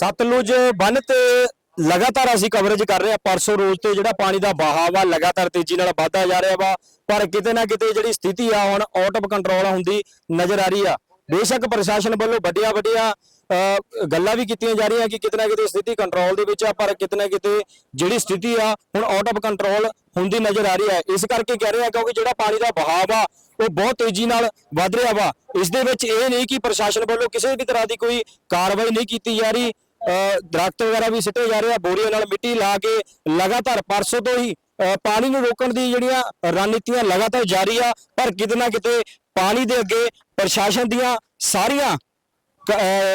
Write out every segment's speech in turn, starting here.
ਸਤਲੁਜ ਬੰਨ ਤੇ ਲਗਾਤਾਰ ਅਸੀਂ ਕਵਰੇਜ ਕਰ ਰਹੇ ਹਾਂ। ਪਰਸੋਂ ਰੋਜ਼ ਤੇ ਜਿਹੜਾ ਪਾਣੀ ਦਾ ਬਹਾਵ ਆ ਲਗਾਤਾਰ ਤੇਜ਼ੀ ਨਾਲ ਵਧਦਾ ਜਾ ਰਿਹਾ ਵਾ। ਪਰ ਕਿਤੇ ਨਾ ਕਿਤੇ ਜਿਹੜੀ ਸਥਿਤੀ ਆ, ਹੁਣ ਆਊਟ ਆਫ ਕੰਟਰੋਲ ਹੁੰਦੀ ਨਜ਼ਰ ਆ ਰਹੀ ਆ। ਬੇਸ਼ੱਕ ਪ੍ਰਸ਼ਾਸਨ ਵੱਲੋਂ ਵੱਡੀਆਂ ਵੱਡੀਆਂ ਗੱਲਾਂ ਵੀ ਕੀਤੀਆਂ ਜਾ ਰਹੀਆਂ ਕਿ ਕਿਤੇ ਨਾ ਕਿਤੇ ਸਥਿਤੀ ਕੰਟਰੋਲ ਦੇ ਵਿੱਚ ਆ, ਪਰ ਕਿਤੇ ਨਾ ਕਿਤੇ ਜਿਹੜੀ ਸਥਿਤੀ ਆ, ਹੁਣ ਆਊਟ ਆਫ ਕੰਟਰੋਲ ਹੁੰਦੀ ਨਜ਼ਰ ਆ ਰਹੀ ਹੈ ਇਸ ਕਰਕੇ ਕਹਿ ਰਹੇ ਆ ਕਿਉਂਕਿ ਜਿਹੜਾ ਪਾਣੀ ਦਾ ਬਹਾਵ ਆ ਉਹ ਬਹੁਤ ਤੇਜ਼ੀ ਨਾਲ ਵੱਧ ਰਿਹਾ ਵਾ। ਇਸ ਦੇ ਵਿੱਚ ਇਹ ਨਹੀਂ ਕਿ ਪ੍ਰਸ਼ਾਸਨ ਵੱਲੋਂ ਕਿਸੇ ਵੀ ਤਰ੍ਹਾਂ ਦੀ ਕੋਈ ਕਾਰਵਾਈ ਨਹੀਂ ਕੀਤੀ ਜਾ ਰਹੀ। ਦਰਖਤ ਵਗੈਰਾ ਵੀ ਸਿੱਟੇ ਜਾ ਰਹੇ ਆ, ਬੋਰੀਆਂ ਨਾਲ ਮਿੱਟੀ ਲਾ ਕੇ ਲਗਾਤਾਰ ਪਰਸੋਂ ਤੋਂ ਹੀ ਪਾਣੀ ਨੂੰ ਰੋਕਣ ਦੀ ਜਿਹੜੀਆਂ ਰਣਨੀਤੀਆਂ ਲਗਾਤਾਰ ਜਾਰੀ ਆ, ਪਰ ਕਿਤੇ ਨਾ ਕਿਤੇ ਪਾਣੀ ਦੇ ਅੱਗੇ ਪ੍ਰਸ਼ਾਸਨ ਦੀਆਂ ਸਾਰੀਆਂ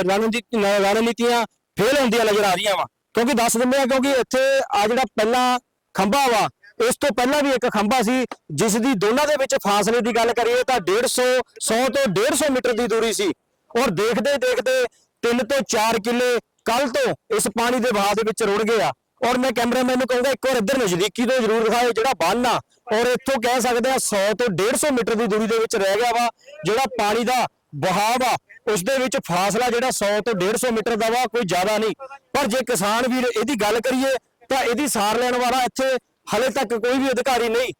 ਰਣਨੀਤੀਆਂ ਫੇਲ ਹੁੰਦੀਆਂ ਨਜ਼ਰ ਆ ਰਹੀਆਂ ਵਾ। ਕਿਉਂਕਿ ਦੱਸ ਦਿੰਦੇ ਆ, ਕਿਉਂਕਿ ਇੱਥੇ ਆ ਜਿਹੜਾ ਪਹਿਲਾ ਖੰਭਾ ਵਾ, ਇਸ ਤੋਂ ਪਹਿਲਾਂ ਵੀ ਇੱਕ ਖੰਭਾ ਸੀ, ਜਿਸ ਦੀ ਦੋਨਾਂ ਦੇ ਵਿੱਚ ਫਾਸਲੇ ਦੀ ਗੱਲ ਕਰੀਏ ਤਾਂ 150 100 ਤੋਂ 150 ਮੀਟਰ ਦੀ ਦੂਰੀ ਸੀ। ਔਰ ਦੇਖਦੇ ਦੇਖਦੇ 3 ਤੋਂ 4 ਕਿੱਲੇ ਕੱਲ ਤੋਂ ਇਸ ਪਾਣੀ ਦੇ ਵਹਾਅ ਦੇ ਵਿੱਚ ਰੁੜ ਗਏ ਆ। ਔਰ ਮੈਂ ਕੈਮਰਾਮੈਨ ਨੂੰ ਕਹੂੰਗਾ, ਇੱਕ ਵਾਰ ਇੱਧਰ ਨਜ਼ਦੀਕੀ ਤੋਂ ਜ਼ਰੂਰ ਦਿਖਾਏ ਜਿਹੜਾ ਬੰਨ ਆ, ਔਰ ਇੱਥੋਂ ਕਹਿ ਸਕਦੇ ਆ 100 ਤੋਂ 150 ਮੀਟਰ ਦੀ ਦੂਰੀ ਦੇ ਵਿੱਚ ਰਹਿ ਗਿਆ ਵਾ, ਜਿਹੜਾ ਪਾਣੀ ਦਾ ਵਹਾਅ ਵਾ, ਉਸ ਦੇ ਵਿੱਚ ਫਾਸਲਾ ਜਿਹੜਾ 100 ਤੋਂ 150 ਮੀਟਰ ਦਾ ਵਾ, ਕੋਈ ਜ਼ਿਆਦਾ ਨਹੀਂ। ਪਰ ਜੇ ਕਿਸਾਨ ਵੀਰ ਇਹਦੀ ਗੱਲ ਕਰੀਏ, ਤਾਂ ਇਹਦੀ ਸਾਰ ਲੈਣ ਵਾਲਾ ਇੱਥੇ ਹਲੇ ਤੱਕ ਕੋਈ ਵੀ ਅਧਿਕਾਰੀ ਨਹੀਂ।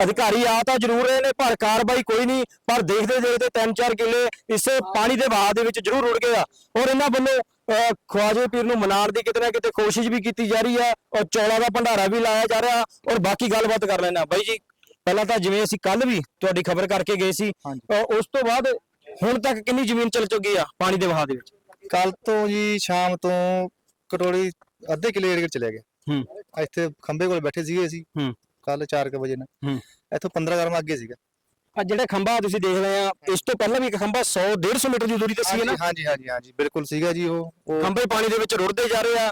ਅਧਿਕਾਰੀ ਆ ਤਾਂ ਜ਼ਰੂਰ ਰਹੇ ਨੇ ਪਰ ਕਾਰਵਾਈ ਕੋਈ ਨਹੀਂ ਪਰ ਦੇਖਦੇ ਦੇਖਦੇ ਤਿੰਨ ਚਾਰ ਕਿੱਲੇ ਇਸ ਪਾਣੀ ਦੇ ਵਹਾਅ ਦੇ ਵਿੱਚ ਜ਼ਰੂਰ ਰੁੜ ਗਏ ਆ। ਔਰ ਇਹਨਾਂ ਵੱਲੋਂ ਖਵਾਜੇ ਪੀਰ ਨੂੰ ਮਨਾਉਣ ਦੀ ਕਿਤੇ ਨਾ ਕਿਤੇ ਕੋਸ਼ਿਸ਼ ਵੀ ਕੀਤੀ ਜਾ ਰਹੀ ਹੈ ਔਰ ਚੌਲਾ ਦਾ ਭੰਡਾਰਾ ਵੀ ਲਾਇਆ ਜਾ ਰਿਹਾ ਔਰ ਬਾਕੀ ਗੱਲਬਾਤ ਕਰ ਲੈਣਾ ਬਾਈ ਜੀ ਪਹਿਲਾਂ ਤਾਂ ਜਿਵੇਂ ਅਸੀਂ ਕੱਲ ਵੀ ਤੁਹਾਡੀ ਖਬਰ ਕਰਕੇ ਗਏ ਸੀ ਉਸ ਤੋਂ ਬਾਅਦ ਹੁਣ ਤੱਕ ਕਿੰਨੀ ਜ਼ਮੀਨ ਚਲ ਚੁੱਕੀ ਆ ਪਾਣੀ ਦੇ ਵਹਾਅ ਦੇ ਵਿੱਚ? ਕੱਲ ਤੋਂ ਜੀ ਸ਼ਾਮ ਤੋਂ ਕਟੋਰੀ ਅੱਧੇ ਕਿਲੇ ਏਰੀਆ ਚਲੇ ਗਿਆ ਹੂੰ। ਇੱਥੇ ਖੰਬੇ ਕੋਲ ਬੈਠੇ ਸੀਗੇ ਅਸੀਂ। ਹੂੰ। ਕੱਲ 4 ਵਜੇ ਨਾਲ ਹੂੰ। ਇੱਥੋਂ 15 ਗਰਮ ਅੱਗੇ ਸੀਗਾ। ਆ ਜਿਹੜਾ ਖੰਭਾ ਤੁਸੀਂ ਦੇਖ ਰਹੇ ਆ ਇਸ ਤੋਂ ਪਹਿਲਾਂ ਵੀ ਇੱਕ ਖੰਭਾ 100 150 ਮੀਟਰ ਦੀ ਦੂਰੀ ਤੇ ਸੀ ਨਾ? ਹਾਂਜੀ ਹਾਂਜੀ ਹਾਂਜੀ ਬਿਲਕੁਲ ਸੀਗਾ ਜੀ ਉਹ। ਖੰਭੇ ਪਾਣੀ ਦੇ ਵਿੱਚ ਰੁੜਦੇ ਜਾ ਰਹੇ ਆ।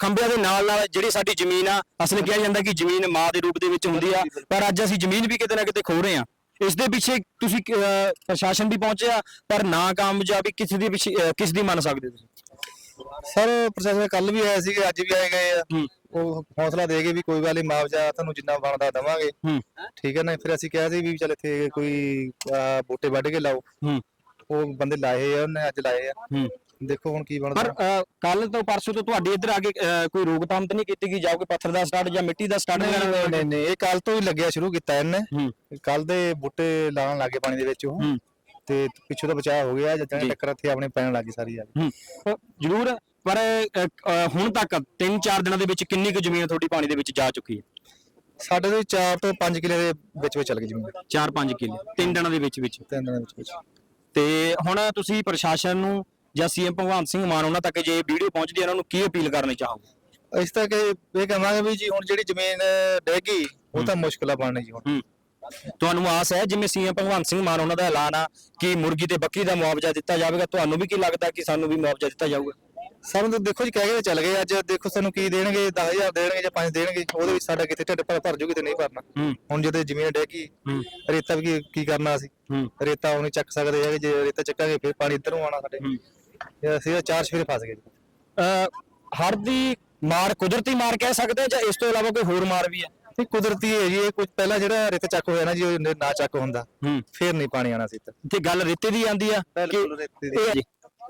ਖੰਭਿਆਂ ਦੇ ਨਾਲ ਨਾਲ ਜਿਹੜੀ ਸਾਡੀ ਜ਼ਮੀਨ ਆ ਅਸਲ ਕਿਹਾ ਜਾਂਦਾ ਕਿ ਜ਼ਮੀਨ ਮਾਂ ਦੇ ਰੂਪ ਦੇ ਵਿੱਚ ਹੁੰਦੀ ਆ ਪਰ ਅੱਜ ਅਸੀਂ ਜ਼ਮੀਨ ਵੀ ਕਿਤੇ ਨਾ ਕਿਤੇ ਖੋ ਰਹੇ ਆ। ਇਸ ਦੇ ਪਿੱਛੇ ਤੁਸੀਂ ਪ੍ਰਸ਼ਾਸਨ ਵੀ ਪਹੁੰਚਿਆ ਪਰ ਨਾ ਕਾਮਯਾਬੀ ਕਿਸ ਦੀ ਪਿੱਛੇ ਕਿਸ ਦੀ ਮੰਨ ਸਕਦੇ ਤੁਸੀਂ? ਸਰ ਪ੍ਰਸ਼ਾਸਨ ਕੱਲ ਵੀ ਆਏ ਸੀਗੇ ਅੱਜ ਵੀ ਆਏ ਗਏ ਆ। ਉਹ ਹੌਸਲਾ ਦੇ ਕੇ ਵੀ ਕੋਈ ਗੱਲ ਨਹੀਂ ਮੁਆਵਜ਼ਾ ਤੁਹਾਨੂੰ ਜਿੰਨਾ ਬਣਦਾ ਦਵਾਂਗੇ। ਠੀਕ ਹੈ ਨਾ? ਫਿਰ ਅਸੀਂ ਕਿਹਾ ਸੀ ਵੀ ਚੱਲ ਇੱਥੇ ਕੋਈ ਬੂਟੇ ਵੱਢ ਕੇ ਲਾਓ। ਉਹ ਬੰਦੇ ਲਾਏ ਆ ਉਹਨੇ ਅੱਜ ਲਾਏ ਆ। ਦੇਖੋ ਹੁਣ ਕੀ ਬਣਦਾ। ਪਰ ਕੱਲ ਤੋਂ ਪਰਸੋਂ ਤੋਂ ਤੁਹਾਡੇ ਇੱਧਰ ਆ ਕੇ ਕੋਈ ਰੋਕਥਾਮ ਤਾਂ ਨਹੀਂ ਕੀਤੀ ਗਈ? ਜਾਂ ਕੋਈ ਪੱਥਰ ਦਾ ਸਟਾਰਟ ਜਾਂ ਮਿੱਟੀ ਦਾ ਸਟਾਰਟ ਨਹੀਂ ਨਹੀਂ ਇਹ ਕੱਲ ਤੋਂ ਹੀ ਲੱਗਿਆ ਸ਼ੁਰੂ ਕੀਤਾ ਇਹਨੇ। ਕੱਲ ਦੇ ਬੂਟੇ ਲਾਉਣ ਲੱਗੇ ਪਾਣੀ ਦੇ ਵਿੱਚ ਉਹ। ਤੇ ਪਿੱਛੋਂ ਦਾ ਬਚਾਅ ਹੋ ਗਿਆ ਜਦੋਂ ਜੀ। ਟੱਕਰ ਇੱਥੇ ਆਪਣੇ ਪੈਣ ਲੱਗੀ ਸਾਰੀ ਹੂੰ। ਅ, ਜ਼ਰੂਰ ਪਰ ਅ, ਅ, ਹੁਣ ਤੱਕ 3-4 ਦਿਨਾਂ ਦੇ ਵਿੱਚ ਕਿੰਨੀ ਕੁ ਜ਼ਮੀਨ ਤੁਹਾਡੀ ਪਾਣੀ ਦੇ ਵਿੱਚ ਜਾ ਚੁੱਕੀ ਹੈ? ਸਾਡੇ ਦੇ 4 ਤੋਂ 5 ਕਿਲੇ ਦੇ ਵਿੱਚ ਵਿੱਚ ਚੱਲ ਗਈ ਜ਼ਮੀਨ। 4-5 ਕਿੱਲੇ ਤਿੰਨ ਦਿਨਾਂ ਦੇ ਵਿੱਚ ਵਿੱਚ। ਤਿੰਨ ਦਿਨਾਂ ਦੇ ਵਿੱਚ ਵਿੱਚ। ਤੇ ਹੁਣ ਤੁਸੀਂ ਪ੍ਰਸ਼ਾਸਨ ਨੂੰ ਜਾਂ ਸੀਐਮ ਭਗਵੰਤ ਸਿੰਘ ਮਾਨ ਉਹਨਾਂ ਤੱਕ ਜੇ ਵੀਡੀਓ ਪਹੁੰਚਦੀ ਹੈ ਉਹਨਾਂ ਨੂੰ ਕੀ ਅਪੀਲ ਕਰਨੀ ਚਾਹੋਗੇ? ਇਸ ਤੱਕ ਇਹ ਕਹਾਂਗੇ ਵੀ ਜੀ ਹੁਣ ਜਿਹੜੀ ਜ਼ਮੀਨ ਡੇਗੀ ਉਹ ਤਾਂ ਮੁਸ਼ਕਲ ਬਣਨੀ ਜੀ ਹੁਣ। ਹੂੰ। ਤੁਹਾਨੂੰ ਆਸ ਹੈ ਜਿਵੇਂ ਸੀਐਮ ਭਗਵੰਤ ਸਿੰਘ ਮਾਨ ਉਹਨਾਂ ਦਾ ਐਲਾਨ ਆ ਕਿ ਮੁਰਗੀ ਤੇ ਬੱਕਰੀ ਦਾ ਮੁਆਵਜ਼ਾ ਦਿੱਤਾ ਜਾਵੇਗਾ। ਤੁਹਾਨੂੰ ਵੀ ਕੀ ਲੱਗਦਾ ਕਿ ਸਾਨੂੰ ਵੀ ਮੁਆਵਜ਼ਾ ਦਿੱਤਾ ਜਾਊਗਾ? ਸਾਨੂੰ ਤਾਂ ਦੇਖੋ ਜੀ ਕਹਿ ਕੇ ਤਾਂ ਚੱਲ ਗਏ ਅੱਜ ਦੇਖੋ ਸਾਨੂੰ ਕੀ ਦੇਣਗੇ 10000 ਦੇਣਗੇ ਜਾਂ 5 ਦੇਣਗੇ ਉਹਦੇ ਵਿੱਚ ਸਾਡਾ ਕਿਤੇ ਢਿੱਡ ਭਰ ਭਰ ਜੂਗੀ ਤੇ ਨਹੀਂ ਭਰਨਾ। ਹੂੰ। ਹੁਣ ਜਦੋਂ ਜ਼ਮੀਨ ਡੇਗੀ ਹੂੰ। ਰੇਤਾ ਵੀ ਕੀ- ਕੀ ਕਰਨਾ ਅਸੀਂ? ਹੂੰ। ਰੇਤਾ ਉਹ ਨਹੀਂ ਚੱਕ ਸਕਦੇ ਹੈਗੇ ਜੇ ਰੇਤਾ ਚੱਕਾਂਗੇ ਫਿਰ ਪਾਣੀ ਇੱਧਰ ਆਣਾ ਸਾਡੇ। ਹੂੰ। ਇਹ ਅਸੀਂ ਤਾਂ ਚਾਰ ਸਵੇਰੇ ਫਸ ਗਏ ਜੀ। ਅ, ਹੜ੍ਹ ਦੀ ਮਾਰ ਕੁਦਰਤੀ ਮਾਰ ਕਹਿ ਸਕਦੇ ਹਾਂ ਜਾਂ ਇਸ ਤੋਂ ਇਲਾਵਾ ਕੋਈ ਹੋਰ ਮਾਰ ਵੀ ਹੈ? ਇਹ ਕੁਦਰਤੀ ਹੈ ਜੀ ਇਹ ਕੁਝ ਪਹਿਲਾਂ ਜਿਹੜਾ ਰੇਤਾ ਚੱਕ ਹੋਇਆ ਨਾ ਜੀ ਉਹ ਨਾ ਚੱਕ ਹੁੰਦਾ। ਹੂੰ। ਫਿਰ ਨਹੀਂ ਪਾਣੀ ਆਣਾ ਸੀ ਇੱਧਰ ਤੇ ਗੱਲ ਰੇਤੇ ਦੀ ਆਂਦੀ ਆ ਬਿਲਕੁਲ ਰੇਤੇ ਦੀ। ਇਹ ਜੀ,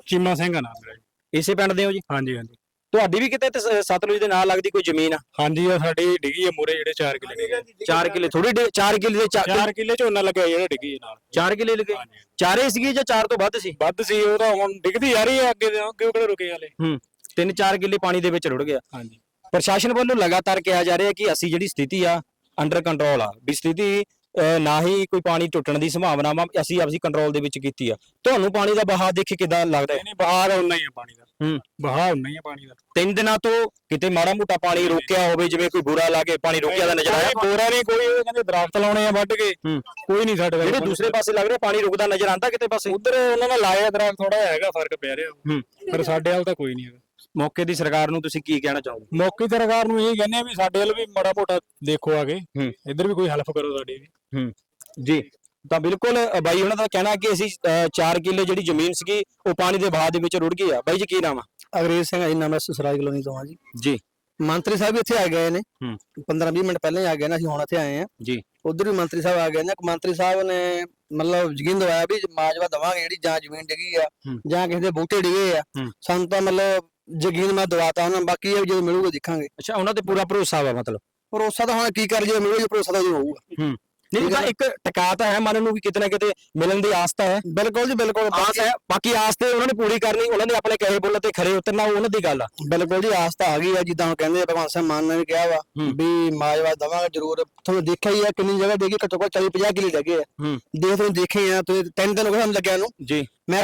ਚੀਮਾ ਸਿੰਘ ਆ ਨਾਮ ਮੇਰਾ ਜੀ। ਇਸੇ ਪਿੰਡ ਦੇ ਹੋ ਜੀ? ਹਾਂਜੀ ਹਾਂਜੀ। ਤੁਹਾਡੀ ਵੀ ਕਿਤੇ ਤੇ ਸ- ਸਤਲੁਜ ਦੇ ਨਾਲ ਲੱਗਦੀ ਕੋਈ ਜ਼ਮੀਨ ਆ? ਹਾਂਜੀ ਉਹ ਸਾਡੀ ਡਿੱਗੀ ਹੈ ਮੂਰੇ ਜਿਹੜੇ 4 ਕਿੱਲੇ ਡਿੱਗੇ 4 ਕਿੱਲੇ ਥੋੜੀ 4 ਕਿੱਲੇ ਦੇ 4 ਕਿੱਲੇ ਝੋਨਾ ਲੱਗਿਆ ਜਿਹੜਾ ਡਿੱਗੀ ਨਾਲ। 4 ਕਿੱਲੇ ਲਗੇ। ਚਾਰੇ ਸੀਗੇ ਜਾਂ 4 ਤੋਂ ਵੱਧ ਸੀ? ਵੱਧ ਸੀ ਉਹ ਤਾਂ ਹੁਣ ਡਿੱਗਦੀ ਆ ਰਹੀ ਹੈ ਅੱਗੇ ਦੇ ਕਿਉਂ ਕਿਹੜੇ ਰੁਕੇ ਵਾਲੇ। ਹੂੰ 3-4 ਕਿੱਲੇ ਪਾਣੀ ਦੇ ਵਿੱਚ ਰੁੜ ਗਿਆ। ਹਾਂਜੀ। ਪ੍ਰਸ਼ਾਸਨ ਵੱਲੋਂ ਲਗਾਤਾਰ ਕਿਹਾ ਜਾ ਰਿਹਾ ਕਿ ਅਸੀਂ ਜਿਹੜੀ ਸਥਿਤੀ ਆ ਅੰਡਰ ਕੰਟਰੋਲ ਆ। ਵੀ ਸਥਿਤੀ ਨਾ ਹੀ ਕੋਈ ਪਾਣੀ ਟੁੱਟਣ ਦੀ ਸੰਭਾਵਨਾ ਵਾ ਅਸੀਂ ਆਪਸੀ ਕੰਟਰੋਲ ਦੇ ਵਿੱਚ ਕੀਤੀ ਆ। ਤੁਹਾਨੂੰ ਪਾਣੀ ਦਾ ਬਹਾਅ ਦੇਖ ਕੇ ਕਿਦਾਂ ਲੱਗਦਾ ਹੈ? ਨਹੀਂ ਬਹਾਰ ਉਨਾ ਹੀ ਹੈ ਪਾਣੀ ਦਾ। ਹੂੰ। ਬਹਾਅ ਉਨਾ ਹੀ ਹੈ ਪਾਣੀ ਦਾ। ਤਿੰਨ ਦਿਨਾਂ ਤੋਂ ਕਿਤੇ ਮਾੜਾ ਮੋਟਾ ਪਾਣੀ ਰੋਕਿਆ ਹੋਵੇ ਜਿਵੇਂ ਕੋਈ ਬੁਰਾ ਲਾਗੇ ਪਾਣੀ ਰੋਕਿਆ ਦਾ ਨਜ਼ਰ ਆਇਆ ਬੋਰਾ ਨਹੀਂ ਕੋਈ ਉਹ ਕਹਿੰਦੇ ਦਰਖਤ ਲਾਉਣੇ ਆ ਵੱਢ ਕੇ। ਕੋਈ ਨਹੀਂ ਸਾਡੇ ਜਿਹੜੇ ਦੂਸਰੇ ਪਾਸੇ ਲੱਗ ਰਿਹਾ ਪਾਣੀ ਰੁਕਦਾ ਨਜ਼ਰ ਆਂਦਾ ਕਿਤੇ ਪਾਸੇ? ਉਧਰ ਉਹਨਾਂ ਦਾ ਲਾਇਆ ਦਰਖਤ ਥੋੜਾ ਹੈਗਾ ਫ਼ਰਕ ਪੈ ਰਿਹਾ। ਹੂੰ। ਪਰ ਸਾਡੇ ਹਾਲ ਤਾਂ ਕੋਈ ਨਹੀਂ ਹੈਗਾ। ਮੌਕੇ ਦੀ ਸਰਕਾਰ ਨੂੰ ਤੁਸੀਂ ਕੀ ਕਹਿਣਾ ਚਾਹੋਗੇ? ਮੌਕੇ ਤੇ ਸਰਕਾਰ ਨੂੰ ਇਹ ਕਹਿੰਦੇ ਆ ਵੀ ਸਾਡੇ ਵੱਲ ਵੀ ਮਾੜਾ ਮੋਟਾ ਦੇਖੋ ਆਗੇ ਹੂੰ। ਇੱਧਰ ਵੀ ਕੋਈ ਹੈਲਪ ਕਰੋ ਸਾਡੀ ਵੀ। ਹੂੰ। ਜੀ। ਤਾਂ ਬਿਲਕੁਲ ਅ, ਬਾਈ ਉਹਨਾਂ ਦਾ ਕਹਿਣਾ ਕਿ ਅਸੀਂ 4 ਕਿੱਲੇ ਜਿਹੜੀ ਜ਼ਮੀਨ ਸੀਗੀ ਉਹ ਪਾਣੀ ਦੇ ਵਹਾਅ ਦੇ ਵਿੱਚ ਰੁੜ ਗਈ ਆ। ਬਾਈ ਜੀ ਕੀ ਨਾਮ ਆ? ਅੰਗਰੇਜ਼ ਸਿੰਘ ਜੀ ਨਾਮ ਸਸਰਾਈ ਕਲੋਨੀ ਤੋਂ ਆ ਜੀ। ਜੀ। ਮੰਤਰੀ ਸਾਹਿਬ ਵੀ ਇੱਥੇ ਆ ਗਏ ਨੇ। ਹੂੰ। 15-20 ਮਿੰਟ ਪਹਿਲਾਂ ਹੀ ਆ ਗਏ ਨੇ ਅਸੀਂ ਹੁਣ ਇੱਥੇ ਆਏ ਆ ਜੀ। ਉਧਰ ਵੀ ਮੰਤਰੀ ਸਾਹਿਬ ਆ ਗਏ ਨੇ। ਮੰਤਰੀ ਸਾਹਿਬ ਨੇ ਮਤਲਬ ਯਕੀਨ ਦਵਾਇਆ ਵੀ ਮਾਜਵਾ ਦਵਾਂਗੇ ਜਿਹੜੀ ਜਾਂ ਜ਼ਮੀਨ ਡਿੱਗੀ ਆ ਹੂੰ। ਜਾਂ ਕਿਸੇ ਦੇ ਬੂਟੇ ਡਿਗੇ ਆ। ਹੂੰ। ਸਾਨੂੰ ਤਾਂ ਮਤਲਬ ਯਕੀਨ ਮੈਂ ਦਵਾਤਾ ਉਹਨਾਂ ਨੂੰ, ਬਾਕੀ ਇਹ ਜਦੋਂ ਮਿਲੂਗਾ ਦੇਖਾਂਗੇ। ਅੱਛਾ ਉਹਨਾਂ ਤੇ ਪੂਰਾ ਭਰੋਸਾ ਵਾ ਮਤਲਬ? ਭਰੋਸਾ ਤਾਂ ਹੁਣ ਕੀ ਕਰ ਜੇ ਮਿਲੂਗਾ ਭਰੋਸਾ ਤਾਂ ਜਦੋਂ ਹੋਊਗਾ। ਨਹੀਂ ਤਾਂ ਇੱਕ ਟਿਕਾ ਤਾਂ ਹੈ ਮਨ ਨੂੰ ਵੀ ਕਿਤੇ ਨਾ ਕਿਤੇ ਮਿਲਣ ਦੀ ਆਸ ਤਾਂ ਹੈ। ਬਿਲਕੁਲ ਜੀ ਬਿਲਕੁਲ। ਆਸ ਹੈ ਬਾਕੀ ਆਸ ਤੇ ਉਹਨਾਂ ਨੇ ਪੂਰੀ ਕਰਨੀ ਉਹਨਾਂ ਨੇ ਆਪਣੇ ਕਹੇ ਬੁੱਲ ਤੇ ਖਰੇ ਉਤਰਨਾ ਉਹ ਉਹਨਾਂ ਦੀ ਗੱਲ ਆ। ਬਿਲਕੁਲ ਜੀ ਆਸ ਤਾਂ ਆ ਗਈ ਆ ਜਿੱਦਾਂ ਹੁਣ ਕਹਿੰਦੇ ਆ ਭਗਵੰਤ ਸਿੰਘ ਮਾਨ ਨੇ ਵੀ ਕਿਹਾ ਵਾ ਹੂੰ। ਵੀ ਮਾਜਵਾ ਦਵਾਂਗੇ ਜ਼ਰੂਰ। ਤੁਹਾਨੂੰ ਦੇਖਿਆ ਹੀ ਆ ਕਿੰਨੀ ਜਗ੍ਹਾ ਡੇਗੀ ਘੱਟੋ ਘੱਟ 40 50 ਕਿਲੇ ਲੱਗੇ ਆ। ਹੂੰ। ਦੇਖ ਤੁਹਾਨੂੰ ਦੇਖੇ ਆ ਤੁਸੀਂ ਤਿੰਨ ਦਿਨ ਹੋ ਗਏ ਸਾਨੂੰ ਲੱਗਿਆ ਨੂੰ। ਜੀ। ਮੈਂ